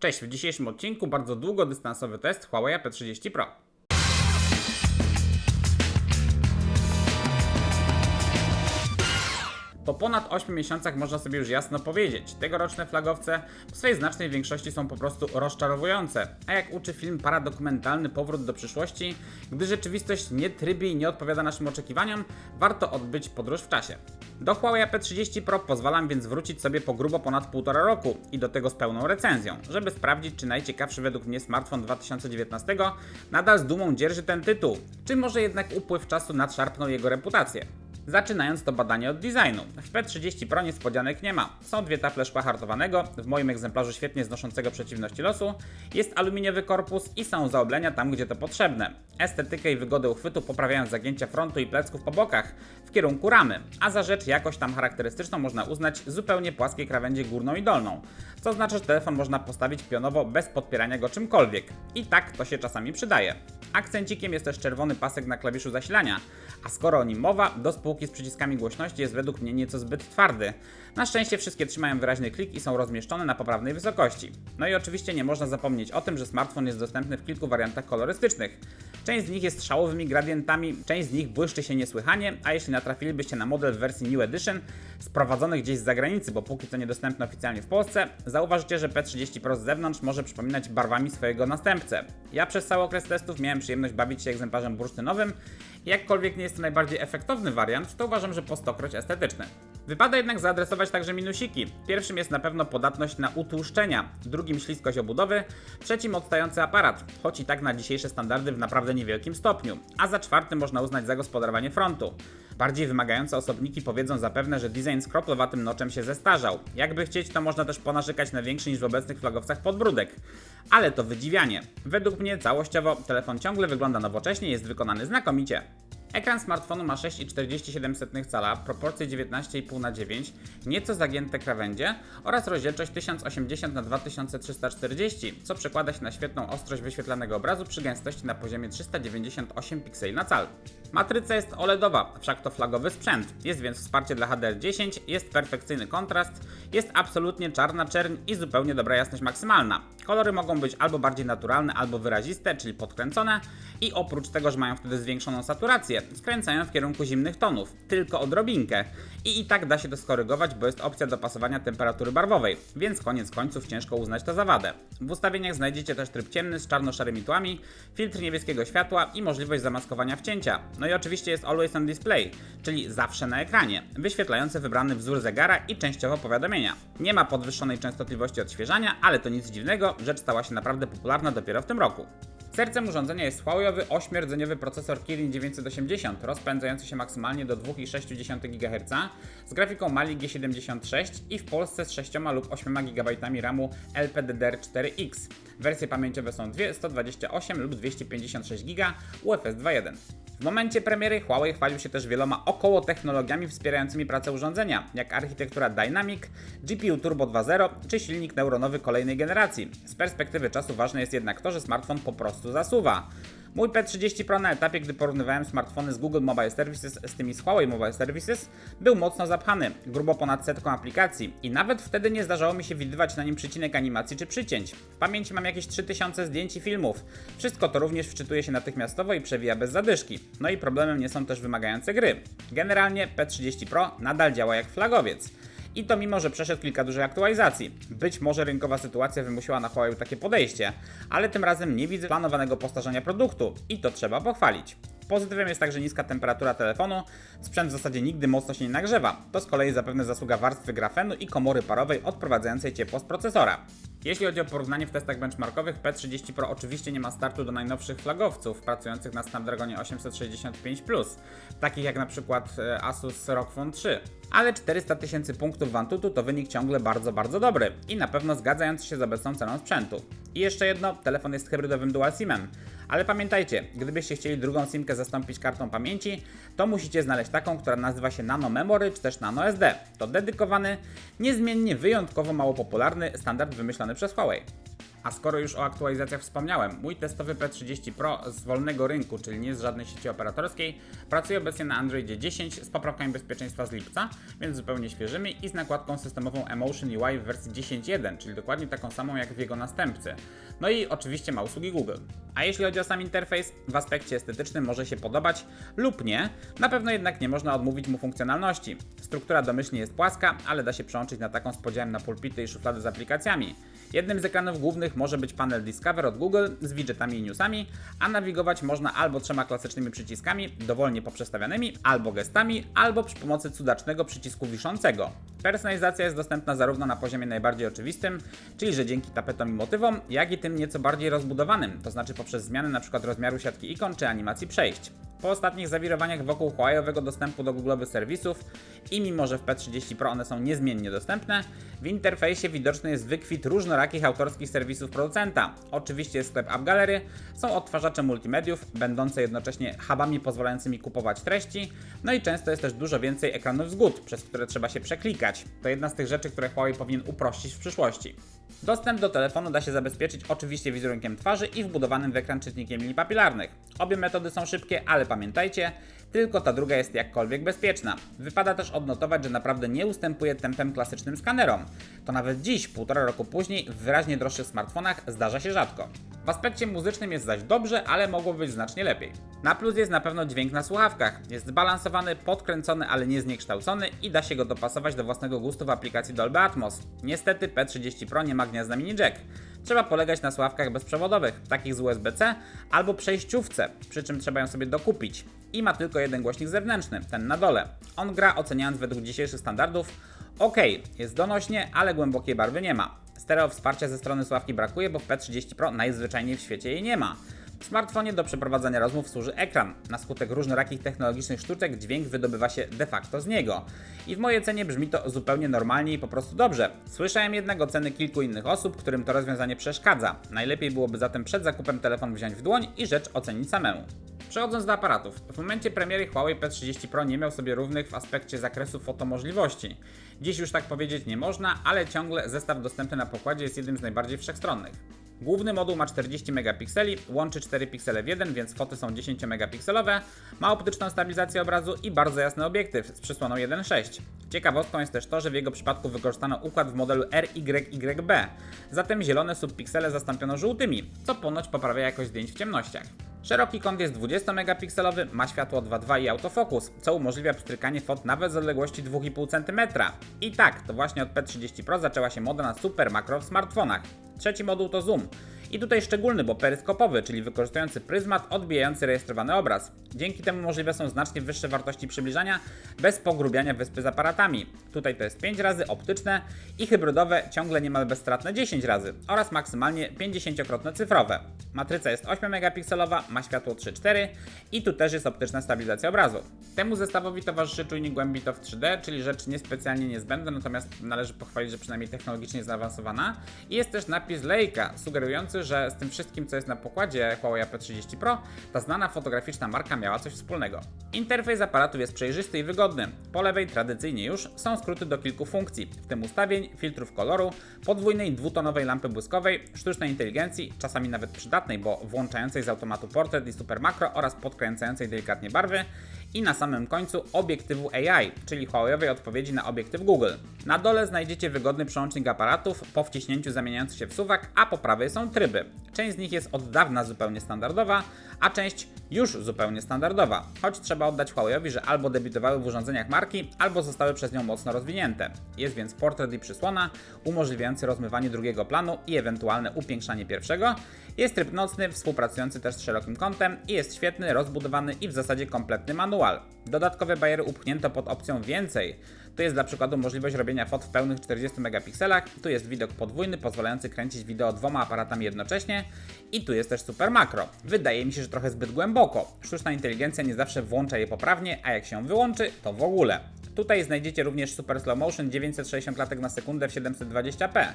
Cześć, w dzisiejszym odcinku bardzo długodystansowy test Huawei P30 Pro. Po ponad 8 miesiącach można sobie już jasno powiedzieć, tegoroczne flagowce w swojej znacznej większości są po prostu rozczarowujące. A jak uczy film paradokumentalny Powrót do przyszłości, gdy rzeczywistość nie trybi i nie odpowiada naszym oczekiwaniom, warto odbyć podróż w czasie. Do Huawei P30 Pro pozwalam więc wrócić sobie po grubo ponad półtora roku i do tego z pełną recenzją, żeby sprawdzić czy najciekawszy według mnie smartfon 2019 nadal z dumą dzierży ten tytuł, czy może jednak upływ czasu nadszarpnął jego reputację. Zaczynając to badanie od designu. W P30 Pro niespodzianek nie ma. Są dwie tafle szkła hartowanego, w moim egzemplarzu świetnie znoszącego przeciwności losu, jest aluminiowy korpus i są zaoblenia tam, gdzie to potrzebne. Estetykę i wygodę uchwytu poprawiają zagięcia frontu i plecków po bokach w kierunku ramy, a za rzecz jakoś tam charakterystyczną można uznać zupełnie płaskie krawędzie górną i dolną, co oznacza, że telefon można postawić pionowo bez podpierania go czymkolwiek. I tak to się czasami przydaje. Akcencikiem jest też czerwony pasek na klawiszu zasilania, a skoro o nim mowa, do spółki z przyciskami głośności jest według mnie nieco zbyt twardy. Na szczęście wszystkie trzymają wyraźny klik i są rozmieszczone na poprawnej wysokości. No i oczywiście nie można zapomnieć o tym, że smartfon jest dostępny w kilku wariantach kolorystycznych. Część z nich jest szałowymi gradientami, część z nich błyszczy się niesłychanie, a jeśli natrafilibyście na model w wersji New Edition, sprowadzony gdzieś z zagranicy, bo póki co niedostępny oficjalnie w Polsce, zauważycie, że P30 Pro z zewnątrz może przypominać barwami swojego następcę. Ja przez cały okres testów miałem przyjemność bawić się egzemplarzem bursztynowym jakkolwiek nie jest to najbardziej efektowny wariant, to uważam, że po stokroć estetyczny. Wypada jednak zaadresować także minusiki. Pierwszym jest na pewno podatność na utłuszczenia, drugim śliskość obudowy, trzecim odstający aparat, choć i tak na dzisiejsze standardy w naprawdę niewielkim stopniu, a za czwartym można uznać zagospodarowanie frontu. Bardziej wymagające osobniki powiedzą zapewne, że design z kroplowatym noczem się zestarzał. Jakby chcieć, to można też ponarzekać na większy niż w obecnych flagowcach podbródek. Ale to wydziwianie. Według mnie całościowo telefon ciągle wygląda nowocześnie jest wykonany znakomicie. Ekran smartfonu ma 6,47 cala, proporcje 19,5 na 9, nieco zagięte krawędzie oraz rozdzielczość 1080 na 2340, co przekłada się na świetną ostrość wyświetlanego obrazu przy gęstości na poziomie 398 pikseli na cal. Matryca jest OLEDowa, wszak to flagowy sprzęt, jest więc wsparcie dla HDR10, jest perfekcyjny kontrast, jest absolutnie czarna czerń i zupełnie dobra jasność maksymalna. Kolory mogą być albo bardziej naturalne, albo wyraziste, czyli podkręcone i oprócz tego, że mają wtedy zwiększoną saturację, skręcają w kierunku zimnych tonów, tylko odrobinkę. I i tak da się to skorygować, bo jest opcja dopasowania temperatury barwowej, więc koniec końców ciężko uznać to za wadę. W ustawieniach znajdziecie też tryb ciemny z czarno-szarymi tłami, filtr niebieskiego światła i możliwość zamaskowania wcięcia. No i oczywiście jest Always on Display, czyli zawsze na ekranie, wyświetlający wybrany wzór zegara i częściowo powiadomienia. Nie ma podwyższonej częstotliwości odświeżania, ale to nic dziwnego, rzecz stała się naprawdę popularna dopiero w tym roku. Sercem urządzenia jest Huawei'owy 8-rdzeniowy procesor Kirin 980, rozpędzający się maksymalnie do 2,6 GHz, z grafiką Mali G76 i w Polsce z 6 lub 8 GB RAMu LPDDR4X. Wersje pamięciowe są dwie, 128 lub 256 GB UFS 2.1. W momencie premiery Huawei chwalił się też wieloma około technologiami wspierającymi pracę urządzenia, jak architektura Dynamic, GPU Turbo 2.0 czy silnik neuronowy kolejnej generacji. Z perspektywy czasu ważne jest jednak to, że smartfon po prostu zasuwa. Mój P30 Pro na etapie, gdy porównywałem smartfony z Google Mobile Services z tymi z Huawei Mobile Services, był mocno zapchany, grubo ponad setką aplikacji i nawet wtedy nie zdarzało mi się widywać na nim przycinek animacji czy przycięć. W pamięci mam jakieś 3000 zdjęć i filmów. Wszystko to również wczytuje się natychmiastowo i przewija bez zadyszki. No i problemem nie są też wymagające gry. Generalnie P30 Pro nadal działa jak flagowiec. I to mimo, że przeszedł kilka dużych aktualizacji. Być może rynkowa sytuacja wymusiła na Huawei takie podejście, ale tym razem nie widzę planowanego postarzenia produktu i to trzeba pochwalić. Pozytywem jest także niska temperatura telefonu, sprzęt w zasadzie nigdy mocno się nie nagrzewa. To z kolei zapewne zasługa warstwy grafenu i komory parowej odprowadzającej ciepło z procesora. Jeśli chodzi o porównanie w testach benchmarkowych, P30 Pro oczywiście nie ma startu do najnowszych flagowców pracujących na Snapdragonie 865 takich jak na przykład e, Asus ROG Phone 3. Ale 400 tysięcy punktów w Antutu to wynik ciągle bardzo, bardzo dobry i na pewno zgadzający się z obecną ceną sprzętu. I jeszcze jedno, telefon jest hybrydowym dual SIM-em. Ale pamiętajcie, gdybyście chcieli drugą SIMkę zastąpić kartą pamięci, to musicie znaleźć taką, która nazywa się Nano Memory czy też Nano SD. To dedykowany, niezmiennie wyjątkowo mało popularny standard wymyślony przez Huawei. A skoro już o aktualizacjach wspomniałem, mój testowy P30 Pro z wolnego rynku, czyli nie z żadnej sieci operatorskiej, pracuje obecnie na Androidzie 10 z poprawkami bezpieczeństwa z lipca, więc zupełnie świeżymi i z nakładką systemową Emotion UI w wersji 10.1, czyli dokładnie taką samą jak w jego następcy. No i oczywiście ma usługi Google. A jeśli chodzi o sam interfejs, w aspekcie estetycznym może się podobać lub nie, na pewno jednak nie można odmówić mu funkcjonalności. Struktura domyślnie jest płaska, ale da się przełączyć na taką z podziałem na pulpity i szuflady z aplikacjami. Jednym z ekranów głównych może być panel Discover od Google z widgetami i newsami, a nawigować można albo trzema klasycznymi przyciskami, dowolnie poprzestawianymi, albo gestami, albo przy pomocy cudacznego przycisku wiszącego. Personalizacja jest dostępna zarówno na poziomie najbardziej oczywistym, czyli że dzięki tapetom i motywom, jak i tym nieco bardziej rozbudowanym, to znaczy poprzez zmianę np. rozmiaru siatki ikon czy animacji przejść. Po ostatnich zawirowaniach wokół Huawei'owego dostępu do Google'owych serwisów i mimo, że w P30 Pro one są niezmiennie dostępne, w interfejsie widoczny jest wykwit różnorakich autorskich serwisów producenta. Oczywiście jest sklep App Gallery, są odtwarzacze multimediów, będące jednocześnie hubami pozwalającymi kupować treści, no i często jest też dużo więcej ekranów zgód, przez które trzeba się przeklikać. To jedna z tych rzeczy, które Huawei powinien uprościć w przyszłości. Dostęp do telefonu da się zabezpieczyć oczywiście wizerunkiem twarzy i wbudowanym w ekran czytnikiem linii papilarnych. Obie metody są szybkie, ale pamiętajcie, tylko ta druga jest jakkolwiek bezpieczna. Wypada też odnotować, że naprawdę nie ustępuje tempem klasycznym skanerom. To nawet dziś, półtora roku później, w wyraźnie droższych smartfonach zdarza się rzadko. W aspekcie muzycznym jest zaś dobrze, ale mogło być znacznie lepiej. Na plus jest na pewno dźwięk na słuchawkach. Jest zbalansowany, podkręcony, ale nie zniekształcony i da się go dopasować do własnego gustu w aplikacji Dolby Atmos. Niestety P30 Pro nie ma gniazda mini jack. Trzeba polegać na słuchawkach bezprzewodowych, takich z USB-C albo przejściówce, przy czym trzeba ją sobie dokupić. I ma tylko jeden głośnik zewnętrzny, ten na dole. On gra oceniając według dzisiejszych standardów ok, jest donośnie, ale głębokiej barwy nie ma. Stereo wsparcia ze strony sławki brakuje, bo w P30 Pro najzwyczajniej w świecie jej nie ma. W smartfonie do przeprowadzania rozmów służy ekran. Na skutek różnorakich technologicznych sztuczek dźwięk wydobywa się de facto z niego. I w mojej cenie brzmi to zupełnie normalnie i po prostu dobrze. Słyszałem jednak oceny kilku innych osób, którym to rozwiązanie przeszkadza. Najlepiej byłoby zatem przed zakupem telefon wziąć w dłoń i rzecz ocenić samemu. Przechodząc do aparatów, w momencie premiery Huawei P30 Pro nie miał sobie równych w aspekcie zakresu fotomożliwości. Dziś już tak powiedzieć nie można, ale ciągle zestaw dostępny na pokładzie jest jednym z najbardziej wszechstronnych. Główny moduł ma 40 megapikseli, łączy 4 piksele w jeden, więc foty są 10 megapikselowe, ma optyczną stabilizację obrazu i bardzo jasny obiektyw z przysłoną 1.6. Ciekawostką jest też to, że w jego przypadku wykorzystano układ w modelu RYYB, zatem zielone subpiksele zastąpiono żółtymi, co ponoć poprawia jakość zdjęć w ciemnościach. Szeroki kąt jest 20 megapikselowy, ma światło 2.2 i autofokus, co umożliwia pstrykanie fot nawet z odległości 2,5 cm. I tak, to właśnie od P30 Pro zaczęła się moda na super makro w smartfonach. Trzeci moduł to zoom. I tutaj szczególny, bo peryskopowy, czyli wykorzystujący pryzmat odbijający rejestrowany obraz. Dzięki temu możliwe są znacznie wyższe wartości przybliżania bez pogrubiania wyspy z aparatami. Tutaj to jest 5 razy optyczne i hybrydowe ciągle niemal bezstratne 10 razy oraz maksymalnie 50-krotne cyfrowe. Matryca jest 8 megapikselowa, ma światło 3.4 i tu też jest optyczna stabilizacja obrazu. Temu zestawowi towarzyszy czujnik głębi to w 3D, czyli rzecz niespecjalnie niezbędna, natomiast należy pochwalić, że przynajmniej technologicznie zaawansowana. I jest też napis Leica, sugerujący, że z tym wszystkim, co jest na pokładzie Huawei P30 Pro, ta znana fotograficzna marka miała coś wspólnego. Interfejs aparatu jest przejrzysty i wygodny. Po lewej tradycyjnie już są skróty do kilku funkcji, w tym ustawień, filtrów koloru, podwójnej dwutonowej lampy błyskowej, sztucznej inteligencji, czasami nawet przydatnej, bo włączającej z automatu portret i super makro oraz podkręcającej delikatnie barwy i na samym końcu obiektywu AI, czyli Huawei'owej odpowiedzi na obiektyw Google. Na dole znajdziecie wygodny przełącznik aparatów, po wciśnięciu zamieniający się w suwak, a po prawej są tryby. Część z nich jest od dawna zupełnie standardowa, a część już zupełnie standardowa, choć trzeba oddać Huawei'owi, że albo debiutowały w urządzeniach marki, albo zostały przez nią mocno rozwinięte. Jest więc portret i przysłona, umożliwiający rozmywanie drugiego planu i ewentualne upiększanie pierwszego. Jest tryb nocny, współpracujący też z szerokim kątem i jest świetny, rozbudowany i w zasadzie kompletny manual. Dodatkowe bariery upchnięto pod opcją więcej. Tu jest dla przykładu możliwość robienia fot w pełnych 40 megapikselach, tu jest widok podwójny pozwalający kręcić wideo dwoma aparatami jednocześnie i tu jest też super makro. Wydaje mi się, że trochę zbyt głęboko. Sztuczna inteligencja nie zawsze włącza je poprawnie, a jak się wyłączy, to w ogóle. Tutaj znajdziecie również super slow motion 960 klatek na sekundę w 720p.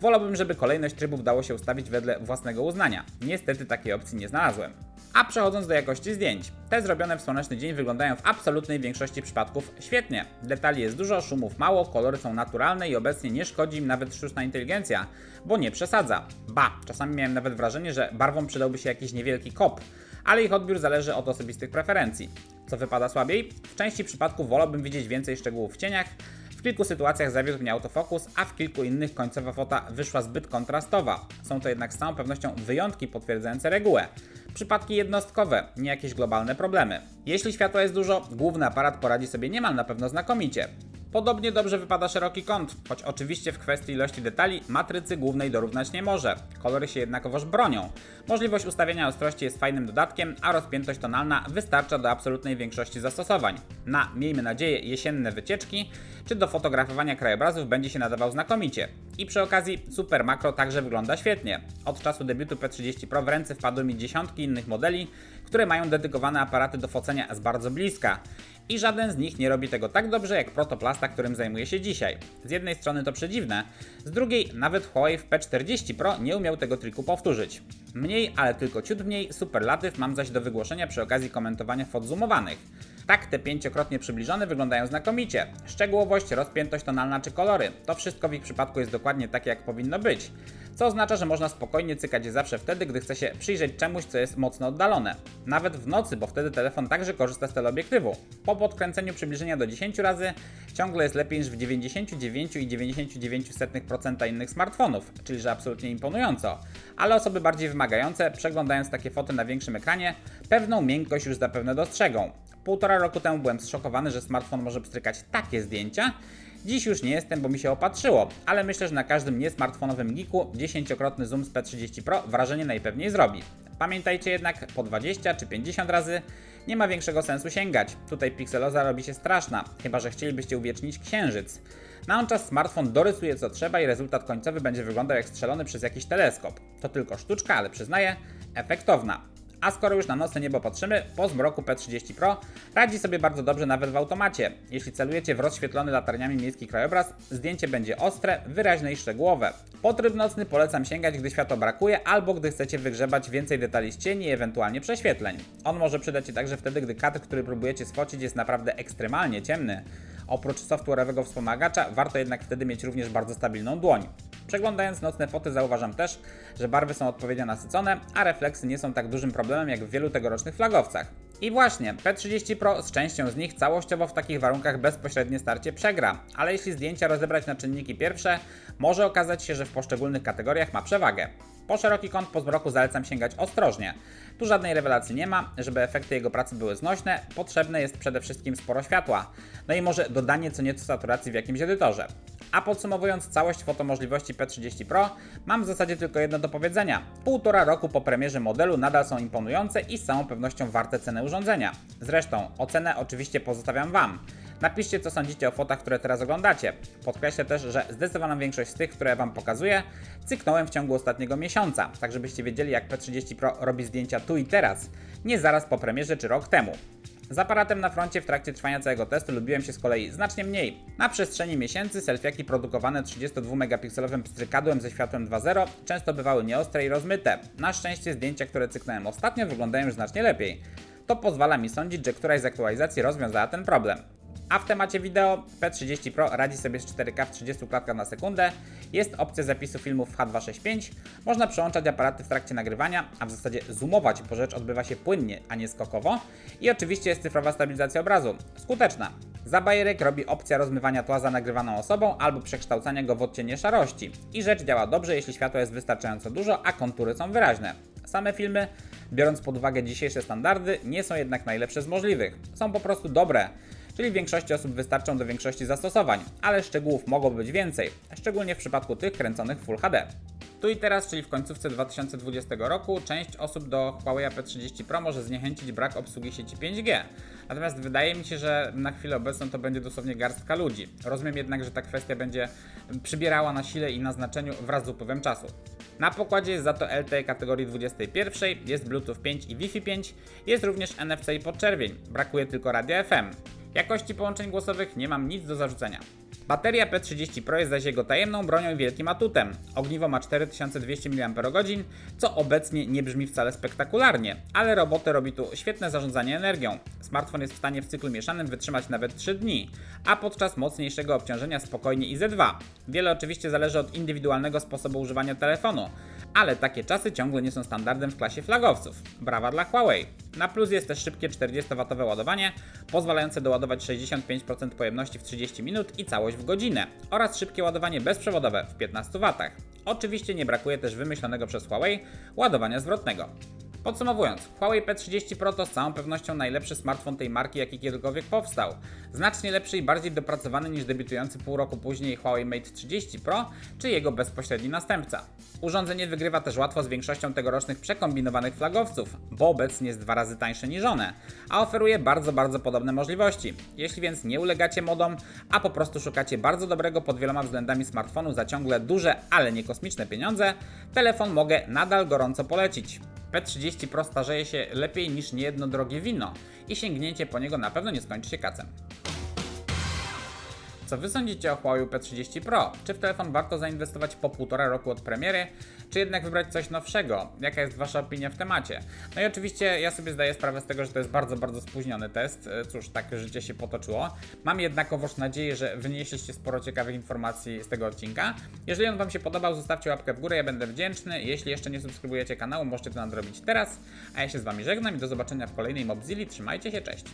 Wolałbym, żeby kolejność trybów dało się ustawić wedle własnego uznania. Niestety takiej opcji nie znalazłem. A przechodząc do jakości zdjęć. Te zrobione w słoneczny dzień wyglądają w absolutnej większości przypadków świetnie. Detali jest dużo, szumów mało, kolory są naturalne i obecnie nie szkodzi im nawet sztuczna inteligencja, bo nie przesadza. Ba, czasami miałem nawet wrażenie, że barwom przydałby się jakiś niewielki kop, ale ich odbiór zależy od osobistych preferencji. Co wypada słabiej? W części przypadków wolałbym widzieć więcej szczegółów w cieniach, w kilku sytuacjach zawiódł mnie autofokus, a w kilku innych końcowa fota wyszła zbyt kontrastowa. Są to jednak z całą pewnością wyjątki potwierdzające regułę. Przypadki jednostkowe, nie jakieś globalne problemy. Jeśli światła jest dużo, główny aparat poradzi sobie niemal na pewno znakomicie. Podobnie dobrze wypada szeroki kąt, choć oczywiście w kwestii ilości detali matrycy głównej dorównać nie może. Kolory się jednakowoż bronią. Możliwość ustawienia ostrości jest fajnym dodatkiem, a rozpiętość tonalna wystarcza do absolutnej większości zastosowań. Na, miejmy nadzieję, jesienne wycieczki, czy do fotografowania krajobrazów będzie się nadawał znakomicie. I przy okazji Super Makro także wygląda świetnie. Od czasu debiutu P30 Pro w ręce wpadły mi dziesiątki innych modeli, które mają dedykowane aparaty do focenia z bardzo bliska. I żaden z nich nie robi tego tak dobrze jak protoplasta, którym zajmuję się dzisiaj. Z jednej strony to przedziwne, z drugiej nawet Huawei w P40 Pro nie umiał tego triku powtórzyć. Mniej, ale tylko ciut mniej superlatyw mam zaś do wygłoszenia przy okazji komentowania fot zoomowanych. Tak, te pięciokrotnie przybliżone wyglądają znakomicie. Szczegółowość, rozpiętość tonalna czy kolory, to wszystko w ich przypadku jest dokładnie takie jak powinno być. Co oznacza, że można spokojnie cykać zawsze wtedy, gdy chce się przyjrzeć czemuś, co jest mocno oddalone. Nawet w nocy, bo wtedy telefon także korzysta z teleobiektywu. Po podkręceniu przybliżenia do 10 razy ciągle jest lepiej niż w 99,99% innych smartfonów, czyli że absolutnie imponująco. Ale osoby bardziej wymagające, przeglądając takie foty na większym ekranie, pewną miękkość już zapewne dostrzegą. Półtora roku temu byłem zszokowany, że smartfon może pstrykać takie zdjęcia. Dziś już nie jestem, bo mi się opatrzyło, ale myślę, że na każdym niesmartfonowym geeku 10-krotny zoom z P30 Pro wrażenie najpewniej zrobi. Pamiętajcie jednak, po 20 czy 50 razy nie ma większego sensu sięgać. Tutaj pikseloza robi się straszna, chyba że chcielibyście uwiecznić księżyc. Na on czas smartfon dorysuje co trzeba i rezultat końcowy będzie wyglądał jak strzelony przez jakiś teleskop. To tylko sztuczka, ale przyznaję, efektowna. A skoro już na nocne niebo patrzymy, po zmroku P30 Pro radzi sobie bardzo dobrze nawet w automacie. Jeśli celujecie w rozświetlony latarniami miejski krajobraz, zdjęcie będzie ostre, wyraźne i szczegółowe. Po tryb nocny polecam sięgać, gdy światła brakuje, albo gdy chcecie wygrzebać więcej detali z cieni i ewentualnie prześwietleń. On może przydać się także wtedy, gdy kadr, który próbujecie sfocić jest naprawdę ekstremalnie ciemny. Oprócz software'owego wspomagacza, warto jednak wtedy mieć również bardzo stabilną dłoń. Przeglądając nocne foty zauważam też, że barwy są odpowiednio nasycone, a refleksy nie są tak dużym problemem jak w wielu tegorocznych flagowcach. I właśnie, P30 Pro z częścią z nich całościowo w takich warunkach bezpośrednie starcie przegra, ale jeśli zdjęcia rozebrać na czynniki pierwsze, może okazać się, że w poszczególnych kategoriach ma przewagę. Po szeroki kąt po zmroku zalecam sięgać ostrożnie. Tu żadnej rewelacji nie ma, żeby efekty jego pracy były znośne, potrzebne jest przede wszystkim sporo światła, no i może dodanie co nieco saturacji w jakimś edytorze. A podsumowując całość fotomożliwości P30 Pro, mam w zasadzie tylko jedno do powiedzenia. Półtora roku po premierze modelu nadal są imponujące i z całą pewnością warte ceny urządzenia. Zresztą, ocenę oczywiście pozostawiam Wam. Napiszcie, co sądzicie o fotach, które teraz oglądacie. Podkreślę też, że zdecydowaną większość z tych, które Wam pokazuję, cyknąłem w ciągu ostatniego miesiąca, tak żebyście wiedzieli, jak P30 Pro robi zdjęcia tu i teraz, nie zaraz po premierze czy rok temu. Z aparatem na froncie w trakcie trwania całego testu lubiłem się z kolei znacznie mniej. Na przestrzeni miesięcy selfiaki produkowane 32-megapikselowym pstrykadłem ze światłem 2.0 często bywały nieostre i rozmyte. Na szczęście zdjęcia, które cyknąłem ostatnio wyglądają już znacznie lepiej. To pozwala mi sądzić, że któraś z aktualizacji rozwiązała ten problem. A w temacie wideo P30 Pro radzi sobie z 4K w 30 klatkach na sekundę, jest opcja zapisu filmów w H265, można przełączać aparaty w trakcie nagrywania, a w zasadzie zoomować, bo rzecz odbywa się płynnie, a nie skokowo. I oczywiście jest cyfrowa stabilizacja obrazu, skuteczna. Za bajerek robi opcja rozmywania tła za nagrywaną osobą albo przekształcania go w odcienie szarości. I rzecz działa dobrze, jeśli światła jest wystarczająco dużo, a kontury są wyraźne. Same filmy, biorąc pod uwagę dzisiejsze standardy, nie są jednak najlepsze z możliwych. Są po prostu dobre czyli większości osób wystarczą do większości zastosowań, ale szczegółów mogło być więcej, szczególnie w przypadku tych kręconych Full HD. Tu i teraz, czyli w końcówce 2020 roku, część osób do Huawei P30 Pro może zniechęcić brak obsługi sieci 5G. Natomiast wydaje mi się, że na chwilę obecną to będzie dosłownie garstka ludzi. Rozumiem jednak, że ta kwestia będzie przybierała na sile i na znaczeniu wraz z upływem czasu. Na pokładzie jest za to LTE kategorii 21, jest Bluetooth 5 i Wi-Fi 5, jest również NFC i podczerwień, brakuje tylko radia FM. Jakości połączeń głosowych nie mam nic do zarzucenia. Bateria P30 Pro jest zaś jego tajemną bronią i wielkim atutem. Ogniwo ma 4200 mAh, co obecnie nie brzmi wcale spektakularnie, ale robotę robi tu świetne zarządzanie energią. Smartfon jest w stanie w cyklu mieszanym wytrzymać nawet 3 dni, a podczas mocniejszego obciążenia spokojnie i ze 2. Wiele oczywiście zależy od indywidualnego sposobu używania telefonu, ale takie czasy ciągle nie są standardem w klasie flagowców. Brawa dla Huawei. Na plus jest też szybkie 40W ładowanie, pozwalające doładować 65% pojemności w 30 minut i całość w godzinę, oraz szybkie ładowanie bezprzewodowe w 15W. Oczywiście nie brakuje też wymyślonego przez Huawei ładowania zwrotnego. Podsumowując, Huawei P30 Pro to z całą pewnością najlepszy smartfon tej marki, jaki kiedykolwiek powstał. Znacznie lepszy i bardziej dopracowany niż debiutujący pół roku później Huawei Mate 30 Pro, czy jego bezpośredni następca. Urządzenie wygrywa też łatwo z większością tegorocznych przekombinowanych flagowców, bo obecnie jest dwa razy tańsze niż one, a oferuje bardzo, bardzo podobne możliwości. Jeśli więc nie ulegacie modom, a po prostu szukacie bardzo dobrego pod wieloma względami smartfonu za ciągle duże, ale nie kosmiczne pieniądze, telefon mogę nadal gorąco polecić. P30 Pro starzeje się lepiej niż niejedno drogie wino i sięgnięcie po niego na pewno nie skończy się kacem. Co wy sądzicie o Huawei P30 Pro? Czy w telefon warto zainwestować po półtora roku od premiery, czy jednak wybrać coś nowszego? Jaka jest wasza opinia w temacie? No i oczywiście ja sobie zdaję sprawę z tego, że to jest bardzo, bardzo spóźniony test. E, Cóż, tak życie się potoczyło. Mam jednakowoż nadzieję, że wynieśliście sporo ciekawych informacji z tego odcinka. Jeżeli on wam się podobał, zostawcie łapkę w górę, ja będę wdzięczny. Jeśli jeszcze nie subskrybujecie kanału, możecie to nadrobić teraz. A ja się z wami żegnam i do zobaczenia w kolejnej Mobzili. Trzymajcie się, cześć!